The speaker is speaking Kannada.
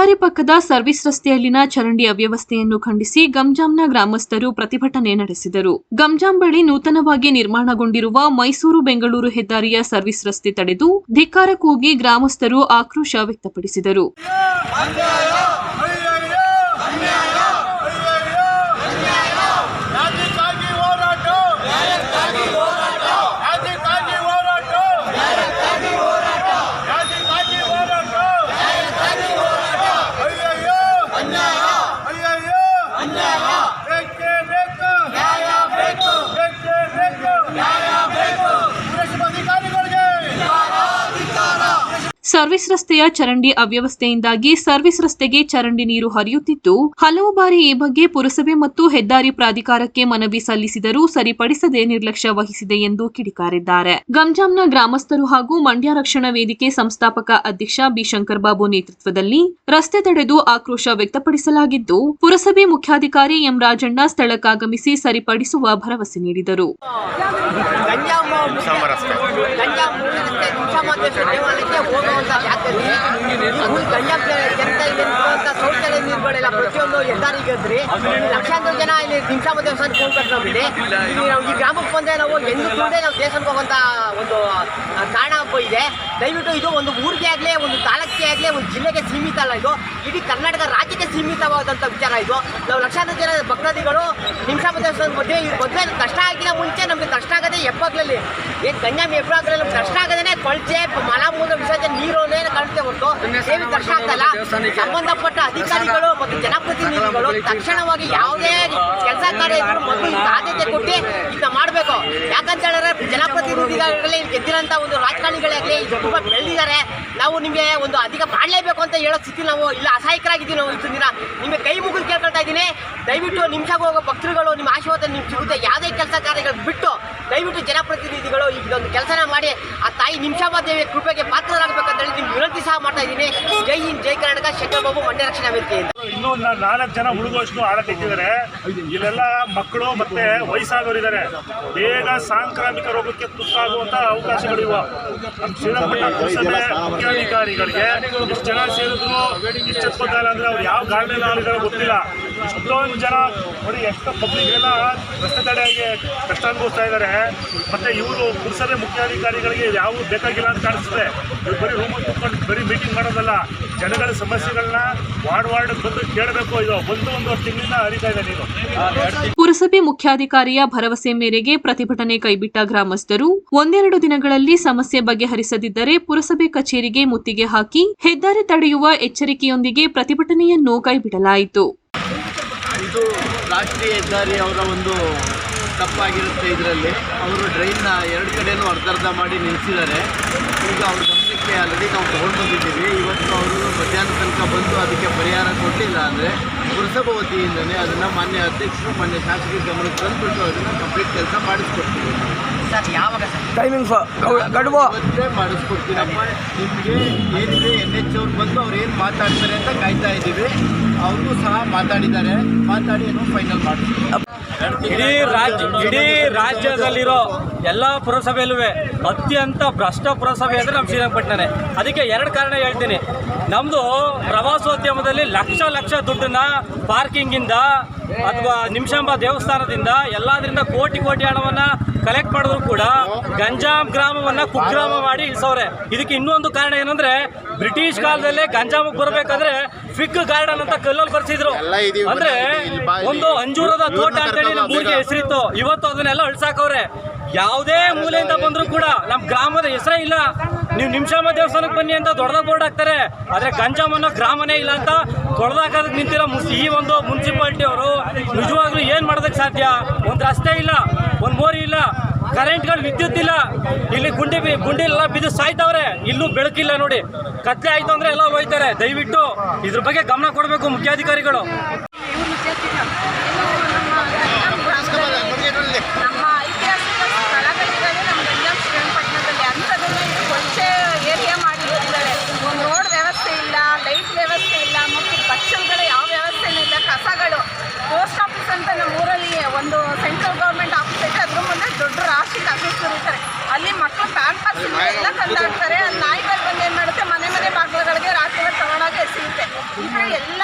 ಹೆದ್ದಾರಿ ಪಕ್ಕದ ಸರ್ವಿಸ್ ರಸ್ತೆಯಲ್ಲಿನ ಚರಂಡಿ ಅವ್ಯವಸ್ಥೆಯನ್ನು ಖಂಡಿಸಿ ಗಂಜಾಂನ ಗ್ರಾಮಸ್ಥರು ಪ್ರತಿಭಟನೆ ನಡೆಸಿದರು. ಗಂಜಾಂ ಬಳಿ ನೂತನವಾಗಿ ನಿರ್ಮಾಣಗೊಂಡಿರುವ ಮೈಸೂರು ಬೆಂಗಳೂರು ಹೆದ್ದಾರಿಯ ಸರ್ವಿಸ್ ರಸ್ತೆ ತಡೆದು ಧಿಕ್ಕಾರ ಕೂಗಿ ಗ್ರಾಮಸ್ಥರು ಆಕ್ರೋಶ ವ್ಯಕ್ತಪಡಿಸಿದರು. ಸರ್ವಿಸ್ ರಸ್ತೆಯ ಚರಂಡಿ ಅವ್ಯವಸ್ಥೆಯಿಂದಾಗಿ ಸರ್ವಿಸ್ ರಸ್ತೆಗೆ ಚರಂಡಿ ನೀರು ಹರಿಯುತ್ತಿದ್ದು, ಹಲವು ಬಾರಿ ಈ ಬಗ್ಗೆ ಪುರಸಭೆ ಮತ್ತು ಹೆದ್ದಾರಿ ಪ್ರಾಧಿಕಾರಕ್ಕೆ ಮನವಿ ಸಲ್ಲಿಸಿದರೂ ಸರಿಪಡಿಸದೆ ನಿರ್ಲಕ್ಷ್ಯ ವಹಿಸಿದೆ ಎಂದು ಕಿಡಿಕಾರಿದ್ದಾರೆ. ಗಂಜಾಂನ ಗ್ರಾಮಸ್ಥರು ಹಾಗೂ ಮಂಡ್ಯ ರಕ್ಷಣಾ ವೇದಿಕೆ ಸಂಸ್ಥಾಪಕ ಅಧ್ಯಕ್ಷ ಬಿ ಶಂಕರ್ ಬಾಬು ನೇತೃತ್ವದಲ್ಲಿ ರಸ್ತೆ ತಡೆದು ಆಕ್ರೋಶ ವ್ಯಕ್ತಪಡಿಸಲಾಗಿದ್ದು, ಪುರಸಭೆ ಮುಖ್ಯಾಧಿಕಾರಿ ಎಂ ರಾಜಣ್ಣ ಸ್ಥಳಕ್ಕಾಗಮಿಸಿ ಸರಿಪಡಿಸುವ ಭರವಸೆ ನೀಡಿದರು. ನಿಮಿಷ ದೇವಾಲಯಕ್ಕೆ ಹೋಗುವಂತ ಜಾಗದಲ್ಲಿ ಗಂಜಾಂ ಜನತೆ ಇಲ್ಲಿರುವಂತ ಶೌಚಾಲಯ ನೀರುಗಳೆಲ್ಲ ಪ್ರತಿಯೊಂದು ಹೆದ್ದಾರಿಗಿದ್ರಿ ಲಕ್ಷಾಂತರ ಜನ ಇಲ್ಲಿ ನಿಮಿಷ ದೇವಸ್ಥಾನ ಹೋಗ್ಬಿಟ್ಟು ಇಲ್ಲಿ ನಾವು ಈ ಗ್ರಾಮಕ್ಕೆ ಬಂದೆ ನಾವು ಎಂದು ಕೂಡ ನಾವು ದೇವಸ್ಥಾನಕ್ಕೆ ಹೋಗುವಂತ ಒಂದು ಕಾರಣ ಇದೆ. ದಯವಿಟ್ಟು ಇದು ಒಂದು ಊರಿಗೆ ಆಗಲಿ, ಒಂದು ತಾಲೂಕಿಗೆ ಆಗಲಿ, ಒಂದು ಜಿಲ್ಲೆಗೆ ಸೀಮಿತ ಅಲ್ಲ ಇದು. ಇಡೀ ಕರ್ನಾಟಕ ರಾಜ್ಯಕ್ಕೆ ಸೀಮಿತವಾದಂಥ ವಿಚಾರ ಇದು. ನಾವು ಲಕ್ಷಾಂತರ ಜನ ಭಕ್ತಾದಿಗಳು ನಿಮಿಷ ದೇವಸ್ಥಾನದ ಮಧ್ಯೆ ಈ ಮದುವೆ ಕಷ್ಟ ಆಗಿಲ್ಲ, ಮುಂಚೆ ನಮಗೆ ಕಷ್ಟ ಆಗದೆ ಎಪ್ಪಾಗ್ಲಲ್ಲಿ ಏನು ಎಪ್ಪಾಗ್ಲಲ್ಲಿ ನಮ್ಗೆ ಕಷ್ಟ ಆಗದೇ ಕೊಳಚೆ ಮಲಮೂಲ ವಿಸರ್ಜನೆ ನೀರೋನೇ ಕಾಣುತ್ತೆ ಹೊರತು. ಸೇವೆ ಕಷ್ಟ ಆಗ್ತಲ್ಲ ಸಂಬಂಧಪಟ್ಟ ಅಧಿಕಾರಿಗಳು ಮತ್ತು ಜನಪ್ರತಿನಿಧಿಗಳು ತಕ್ಷಣವಾಗಿ ಯಾವುದೇ ಕೆಲಸ ಕಾರ್ಯ ಇದ್ರು ಮೊದಲು ಆದ್ಯತೆ ಕೊಟ್ಟು ಇದನ್ನ ಮಾಡಬೇಕು. ಯಾಕಂತ ಹೇಳಿದ್ರೆ ಜನಪ್ರತಿನಿಧಿಗಳಾಗಲಿ ಇಲ್ಲಿ ಗೆದ್ದಿರೋಂಥ ಒಂದು ರಾಜಕಾರಣಿಗಳಾಗಲಿ ತುಂಬ ಬೆಳೆದಿದ್ದಾರೆ ನಾವು ನಿಮಗೆ ಒಂದು ಅಧಿಕ ಮಾಡಲೇಬೇಕು ಅಂತ ಹೇಳೋ ಸ್ಥಿತಿ ನಾವು. ಇಲ್ಲ ಅಸಹಾಯಕರಾಗಿದ್ದೀವಿ ನಾವು ಇಷ್ಟು ದಿನ. ನಿಮಗೆ ಕೈ ಮುಗಿದು ಕೇಳ್ಕೊಳ್ತಾ ಇದ್ದೀನಿ. ದಯವಿಟ್ಟು ನಿಮಿಷಕ್ಕೆ ಹೋಗೋ ಭಕ್ತರುಗಳು ನಿಮ್ಮ ಆಶೀರ್ವಾದ ನಿಮ್ಗೆ ಸಿಗುತ್ತೆ. ಯಾವುದೇ ಕೆಲಸ ಕಾರ್ಯಗಳು ಬಿಟ್ಟು ದಯವಿಟ್ಟು ಜನಪ್ರತಿನಿಧಿಗಳು ಇದೊಂದು ಕೆಲಸನ ಮಾಡಿ. ಆ ತಾಯಿ ನಿಮಿಷಾಬ ದೇವಿಯ ಕೃಪೆಗೆ ಪಾತ್ರರಾಗಬೇಕಂತ ಹೇಳಿ ನಿಮ್ಗೆ ವಿನಂತಿ ಸಹ ಮಾಡ್ತಾ ಇದ್ದೀನಿ. ಜೈ ಹಿಂದ್, ಜೈ ಕರ್ನಾಟಕ ಶಂಕರ್ ಬಾಬು ಮಂಡ್ಯ ರಕ್ಷಣಾ ವೇದಿಕೆಯಿಂದ. ಇನ್ನೂ ನಾ- ನಾಲ್ಕು ಜನ ಹುಡುಗಷ್ಟು ಆಡಕ್ಕೆ ಇಟ್ಟಿದ್ದಾರೆ. ಇಲ್ಲೆಲ್ಲ ಮಕ್ಕಳು ಮತ್ತೆ ವಯಸ್ಸಾದವರು ಇದ್ದಾರೆ. ಬೇಗ ಸಾಂಕ್ರಾಮಿಕ ರೋಗಕ್ಕೆ ತುತ್ತಾಗುವಂತ ಅವಕಾಶಗಳಿವ. ನಮ್ಮ ಮುಖ್ಯಾಧಿಕಾರಿಗಳಿಗೆ ಎಷ್ಟು ಜನ ಸೇರಿದ್ರು. ಎಷ್ಟು ಅಂದ್ರೆ ಅವ್ರು ಯಾವ ಗಾರ್ಡನ್ ಆಳುಗಳು ಗೊತ್ತಿಲ್ಲ. ಇಷ್ಟೊಂದು ಜನ ನೋಡಿ, ಎಷ್ಟೋ ಪಬ್ಲಿಕ್ ಎಲ್ಲ ರಸ್ತೆ ತಡೆಯಾಗಿ ಕಷ್ಟ ಅನುಭವಿಸ್ತಾ ಇದ್ದಾರೆ. ಮತ್ತೆ ಇವರು ಪುರಸಭೆ ಮುಖ್ಯಾಧಿಕಾರಿಗಳಿಗೆ ಯಾವ ಬೇಕಾಗಿಲ್ಲ ಅಂತ ಕಾಣಿಸ್ತದೆ ಬರೀ ಕುತ್ಕೊಂಡು ಬರೀ ಮೀಟಿಂಗ್ ಮಾಡೋದಲ್ಲ. ಜನಗಳ ಸಮಸ್ಯೆಗಳನ್ನ ವಾರ್ಡ್ ವಾರ್ಡ್ ಕೇಳಬೇಕು ಇದು ಒಂದು ಒಂದೂವರೆ ತಿಂಗಳಿಂದ ಹರಿತಾ ಇದೆ ನೀರು. ಪುರಸಭೆ ಮುಖ್ಯಾಧಿಕಾರಿಯ ಭರವಸೆ ಮೇರೆಗೆ ಪ್ರತಿಭಟನೆ ಕೈಬಿಟ್ಟ ಗ್ರಾಮಸ್ಥರು ಒಂದೆರಡು ದಿನಗಳಲ್ಲಿ ಸಮಸ್ಯೆ ಬಗೆಹರಿಸದಿದ್ದರೆ ಪುರಸಭೆ ಕಚೇರಿಗೆ ಮುತ್ತಿಗೆ ಹಾಕಿ ಹೆದ್ದಾರಿ ತಡೆಯುವ ಎಚ್ಚರಿಕೆಯೊಂದಿಗೆ ಪ್ರತಿಭಟನೆಯನ್ನು ಕೈಬಿಡಲಾಯಿತು. ಇದು ರಾಷ್ಟ್ರೀಯ ಹೆದ್ದಾರಿ ಅವರ ಒಂದು ತಪ್ಪಾಗಿರುತ್ತೆ ಇದರಲ್ಲಿ. ಅವರು ಡ್ರೈನ್ನ ಎರಡು ಕಡೆಯೂ ಅರ್ಧರ್ಧ ಮಾಡಿ ನಿಲ್ಲಿಸಿದ್ದಾರೆ ಈಗ ಅವ್ರ ಗಮನಕ್ಕೆ ಆಲ್ರೆಡಿ ನಾವು ತೊಗೊಂಡು ಬಂದಿದ್ದೀವಿ ಇವತ್ತು ಅವರು ಮಧ್ಯಾಹ್ನ ತನಕ ಬಂದು ಅದಕ್ಕೆ ಪರಿಹಾರ ಕೊಟ್ಟಿಲ್ಲ ಅಂದರೆ ಪುರಸಭಾ ವತಿಯಿಂದನೇ ಅದನ್ನು ಮಾನ್ಯ ಅಧ್ಯಕ್ಷರು, ಮಾನ್ಯ ಶಾಸಕರು ಗಮನಕ್ಕೆ ತಂದುಬಿಟ್ಟು ಅದನ್ನು ಕಂಪ್ಲೀಟ್ ಕೆಲಸ ಮಾಡಿಸ್ಕೊಡ್ತೀವಿ ಸರ್ ಸರ್ ಟೈಮಿಂಗ್ಸ್ ಗಡುವು ಮಾಡಿಸ್ಕೊಡ್ತೀನಿ. ನಿಮಗೆ ಏನಿದೆ ಎನ್ ಎಚ್ ಅವ್ರು ಬಂದು ಅವ್ರು ಏನು ಮಾತಾಡ್ತಾರೆ ಅಂತ ಕಾಯ್ತಾ ಇದ್ದೀವಿ. ಅವ್ರಿಗೂ ಸಹ ಮಾತಾಡಿದ್ದಾರೆ. ಮಾತಾಡಿ ಏನೋ ಫೈನಲ್ ಮಾಡ್ತೀವಿ ಇಡೀ ರಾಜ್ಯ ಇಡೀ ರಾಜ್ಯದಲ್ಲಿರೋ ಎಲ್ಲ ಪುರಸಭೆಯಲ್ಲೂ ಅತ್ಯಂತ ಭ್ರಷ್ಟ ಪುರಸಭೆ ಅಂದರೆ ನಮ್ಮ ಶ್ರೀರಂಗಪಟ್ಟಣನೇ. ಅದಕ್ಕೆ ಎರಡು ಕಾರಣ ಹೇಳ್ತೀನಿ. ನಮ್ಮದು ಪ್ರವಾಸೋದ್ಯಮದಲ್ಲಿ ಲಕ್ಷ ಲಕ್ಷ ದುಡ್ಡನ್ನ ಪಾರ್ಕಿಂಗಿಂದ ಅಥವಾ ನಿಮಿಷಾಂಬ ದೇವಸ್ಥಾನದಿಂದ ಎಲ್ಲದರಿಂದ ಕೋಟಿ ಕೋಟಿ ಹಣವನ್ನು ಕಲೆಕ್ಟ್ ಮಾಡಿದ್ರು ಕೂಡ ಗಂಜಾಂ ಗ್ರಾಮವನ್ನು ಕುಗ್ರಾಮ ಮಾಡಿ ಇಳಿಸವ್ರೆ. ಇದಕ್ಕೆ ಇನ್ನೊಂದು ಕಾರಣ ಏನಂದ್ರೆ ಬ್ರಿಟಿಷ್ ಕಾಲದಲ್ಲೇ ಗಂಜಾಮಕ್ಕೆ ಬರಬೇಕಾದ್ರೆ ಫಿಕ್ ಗಾರ್ಡನ್ ಅಂತ ಕಲ್ಲಲ್ಲಿ ಬರ್ಸಿದ್ರು. ಅಂದ್ರೆ ಒಂದು ಅಂಜೂರದ ತೋಟ ಅಂತೇಳಿ ನಮ್ಮ ಊರಿಗೆ ಹೆಸರಿತ್ತು. ಇವತ್ತು ಅದನ್ನೆಲ್ಲ ಅಳ್ಸಾಕವ್ರೆ. ಯಾವುದೇ ಮೂಲೆಯಿಂದ ಬಂದರೂ ಕೂಡ ನಮ್ಮ ಗ್ರಾಮದ ಹೆಸರೇ ಇಲ್ಲ. ನೀವು ನಿಮಿಷಾಮ ದೇವಸ್ಥಾನಕ್ಕೆ ಬನ್ನಿ ಅಂತ ದೊಡ್ಡದಾಗ ಬೋರ್ಡ್ ಹಾಕ್ತಾರೆ. ಆದರೆ ಗಂಜಾಮ್ ಅನ್ನೋ ಗ್ರಾಮನೇ ಇಲ್ಲ ಅಂತ ದೊಡ್ಡದಾಗ ನಿಂತಿರೋ ಈ ಒಂದು ಮುನ್ಸಿಪಾಲ್ಟಿ ಅವರು ನಿಜವಾಗ್ಲೂ ಏನು ಮಾಡೋದಕ್ಕೆ ಸಾಧ್ಯ? ಒಂದು ರಸ್ತೆ ಇಲ್ಲ, ಒಂದು ಮೋರಿ ಇಲ್ಲ, ಕರೆಂಟ್ಗಳು ವಿದ್ಯುತ್ ಇಲ್ಲ. ಇಲ್ಲಿ ಗುಂಡಿ ಗುಂಡಿ ಎಲ್ಲ ಬಿದ್ದು ಸಾಯ್ತವ್ರೆ. ಇಲ್ಲೂ ಬೆಳಕಿಲ್ಲ ನೋಡಿ. ಕತ್ಲೆ ಆಯ್ತು ಅಂದ್ರೆ ಎಲ್ಲ ಹೋಯ್ತಾರೆ. ದಯವಿಟ್ಟು ಇದ್ರ ಬಗ್ಗೆ ಗಮನ ಕೊಡಬೇಕು ಮುಖ್ಯಾಧಿಕಾರಿಗಳು. 一开始也。